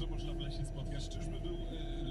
że można w lesie spotkać? Czyżby był e,